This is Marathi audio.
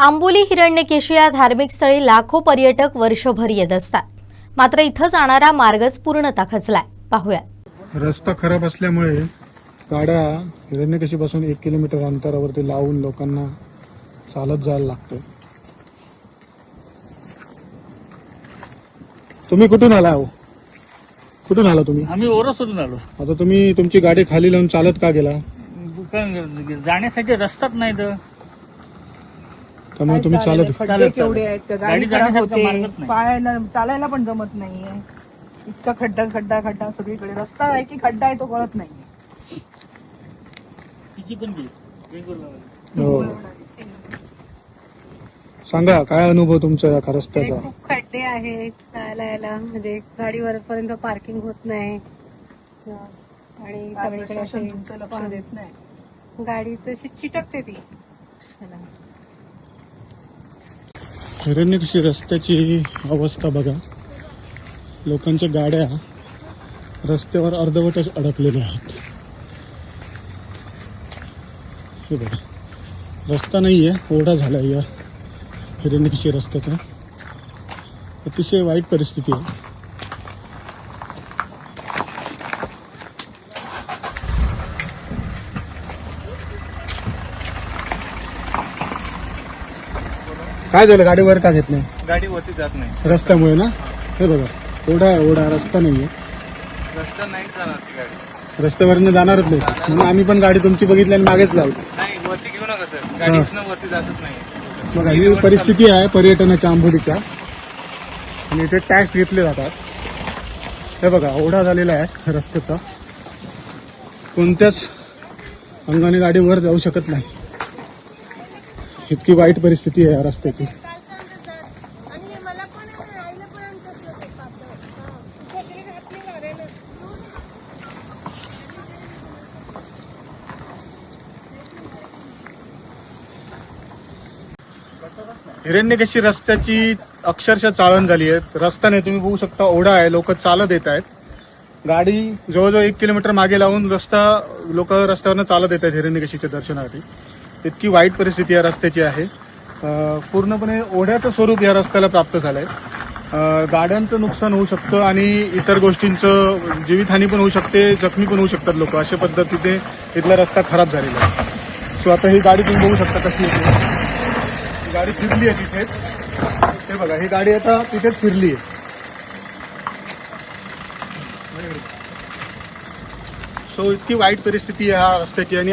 आंबोली हिरण्यकेशी या धार्मिक स्थळी लाखो पर्यटक वर्षभर येत असतात. मात्र इथं जाणारा मार्गच पूर्णतः खचलाय. पाहूया. रस्ता खराब असल्यामुळे गाड्या हिरण्यकशीपासून एक किलोमीटर अंतरावरती लावून लोकांना चालत जायला लागतं तुम्ही कुठून आला हो? कुठून आला तुम्ही? आम्ही ओरसवरून आलो. आता तुम्ही तुमची गाडी खाली लावून चालत का गेला? कारण जाण्यासाठी रस्ताच नाही तर. त्यामुळे तुम्ही चालत चालत, खड्डे चालत. केवढे आहेत? त्या गाडी गाडी खराब जाण्यासारखा होते. मार्गच नाही. पायाला चालायला पण जमत नाहीये. इतका खड्डा खड्डा खड्डा सगळीकडे. रस्ता आहे की खड्डा आहे तो कळत नाहीये. तिची पण गेली वेगवेगळं. हो. सांगा काय अनुभव तुमचा या इकडे रस्त्याचा? खूप खड्डे आहेत जायला यायला. म्हणजे गाडीवर पर्यंत पार्किंग होत नाही. आणि सगळीकडे तुमचं लक्ष देत नाही? गाडी तशी चिटकते ती. चला. हिरण्यकशी रस्त्याची अवस्था बघा. लोकांच्या गाड्या रस्त्यावर अर्धवटच अडकलेल्या आहेत. हे बघा. रस्ता नाहीये ओढा झाला या हिरण्यकशी रस्त्याचा. अतिशय वाईट परिस्थिती आहे. काय झालं? गाडी वर का घेत नाही? गाडी वरती जात नाही. रस्त्यामुळे ना? हे बघा. ओढा आहे ओढा रस्ता नाहीये. रस्ता नाही जाणार ती गाडी. रस्त्यावरनं जाणारच नाही. म्हणून आम्ही पण गाडी तुमची बघितली आणि मागेच लावली. नाही वरती घेऊ नका सर. गाडी हा. इथनं वरती जातच नाही. बघा ही परिस्थिती आहे पर्यटनाच्या आंबोलीच्या. आणि इथे टॅक्स घेतले जातात. हे बघा ओढा झालेला आहे रस्त्याचा. कोणत्याच अंगाने गाडी वर जाऊ शकत नाही. इतकी वाईट परिस्थिती आहे या रस्त्याची. हिरण्यकशी रस्त्याची अक्षरशः चाळण झाली आहे. रस्ता नाही तुम्ही बघू शकता ओढा आहे लोक चालत येत आहेत. गाडी जवळजवळ एक किलोमीटर मागे लावून रस्ता लोक रस्त्यावरनं चालत येत आहेत हिरण्यकशीच्या दर्शनासाठी. इतकी वाईट परिस्थिती या रस्त्याची आहे. पूर्णपणे ओढ्याचं स्वरूप या रस्त्याला प्राप्त झालंय. गाड्यांचं नुकसान होऊ शकतं आणि इतर गोष्टींचं जीवितहानी पण होऊ शकते जखमी पण होऊ शकतात लोक. अशा पद्धतीने इथला रस्ता खराब झालेला आहे. सो आता ही गाडी तुम्ही बघू शकता कशी येते. गाडी फिरली आहे तिथेच हे बघा ही गाडी आता तिथेच फिरली आहे. सो इतकी वाईट परिस्थिती आहे ह्या रस्त्याची आणि